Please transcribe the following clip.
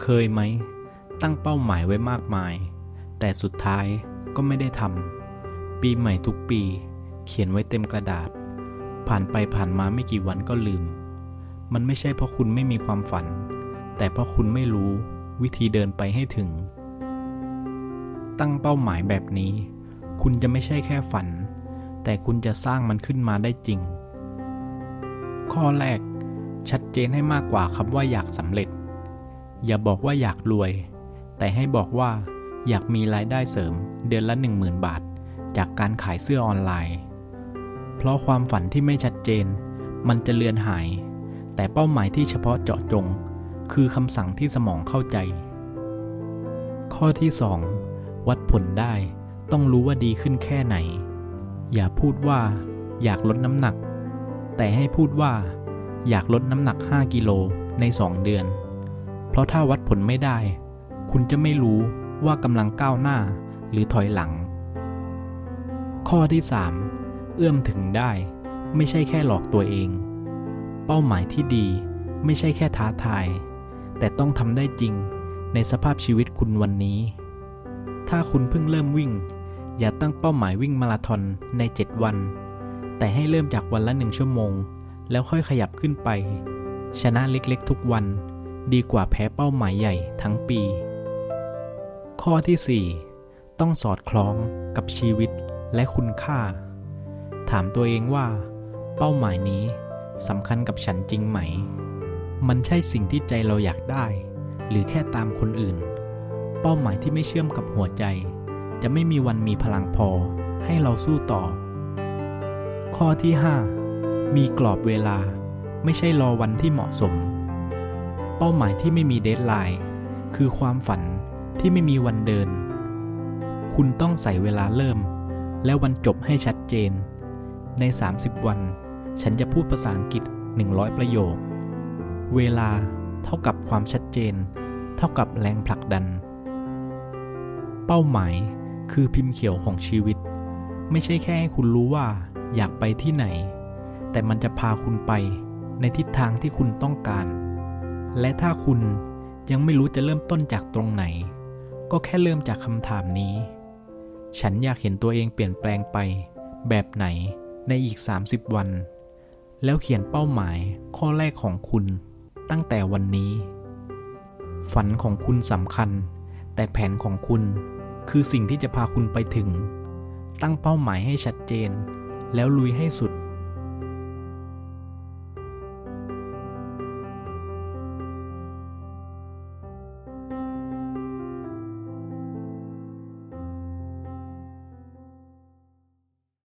เคยไหม ตั้งเป้าหมายไว้มากมาย แต่สุดท้ายก็ไม่ได้ทำปีใหม่ทุกปี เขียนไว้เต็มกระดาษ ผ่านไปผ่านมาไม่กี่วันก็ลืม มันไม่ใช่เพราะคุณไม่มีความฝัน แต่เพราะคุณไม่รู้วิธีเดินไปให้ถึง ตั้งเป้าหมายแบบนี้ คุณจะไม่ใช่แค่ฝัน แต่คุณจะสร้างมันขึ้นมาได้จริง ข้อแรกชัดเจนให้มากกว่าคำว่าอยากสำเร็จ อย่าบอกว่าอยากรวย แต่ให้บอกว่าอยากมีรายได้เสริมเดือนละ 10,000 บาท จากการขายเสื้อออนไลน์ เพราะความฝันที่ไม่ชัดเจน มันจะเลือนหาย แต่เป้าหมายที่เฉพาะเจาะจง คือคำสั่งที่สมองเข้าใจ ข้อที่ 2 วัดผลได้ต้องรู้ว่าดีขึ้นแค่ไหน อย่าพูดว่า อยากลดน้ำหนัก แต่ให้พูดว่า อยากลดน้ำหนัก 5 กิโลใน 2 เดือน เพราะถ้าวัดผลไม่ได้ คุณจะไม่รู้ว่ากำลังก้าวหน้าหรือถอยหลัง ข้อที่ 3 เอื้อมถึงได้ ไม่ใช่แค่หลอกตัวเอง เป้าหมายที่ดีไม่ใช่แค่ท้าทาย แต่ต้องทำได้จริงในสภาพชีวิตคุณวันนี้ ถ้าคุณเพิ่งเริ่มวิ่ง อย่าตั้งเป้าหมายวิ่งมาราธอนใน 7 วัน แต่ให้เริ่มจากวันละหนึ่งชั่วโมง แล้วค่อยขยับขึ้นไป ชนะเล็กๆทุกวัน ดีกว่าแพ้เป้าหมายใหญ่ทั้งปี ข้อที่ 4 ต้องสอดคล้องกับชีวิตและคุณค่า ถามตัวเองว่า เป้าหมายนี้สำคัญกับฉันจริงไหม มันใช่สิ่งที่ใจเราอยากได้ หรือแค่ตามคนอื่น เป้าหมายที่ไม่เชื่อมกับหัวใจ จะไม่มีวันมีพลังพอให้เราสู้ต่อ ข้อที่ 5 มีกรอบเวลาไม่ใช่รอวันที่เหมาะสม เป้าหมายที่ไม่มีเดทไลน์คือความฝันที่ไม่มีวันเดิน คุณต้องใส่เวลาเริ่ม และวันจบให้ชัดเจน ใน 30 วัน ฉันจะพูดภาษาอังกฤษ 100 ประโยค เวลาเท่ากับความชัดเจน เท่ากับแรงผลักดัน เป้าหมายคือพิมพ์เขียวของชีวิต ไม่ใช่แค่ให้คุณรู้ว่าอยากไปที่ไหน แต่มันจะพาคุณไปในทิศทางที่คุณต้องการ และถ้าคุณยังไม่รู้จะเริ่มต้นจากตรงไหน ก็แค่เริ่มจากคำถามนี้ ฉันอยากเห็นตัวเองเปลี่ยนแปลงไป แบบไหนในอีก 30 วัน แล้วเขียนเป้าหมายข้อแรกของคุณตั้งแต่วันนี้ ฝันของคุณสำคัญ แต่แผนของคุณคือสิ่งที่จะพาคุณไปถึง ตั้งเป้าหมายให้ชัดเจน แล้วลุยให้สุด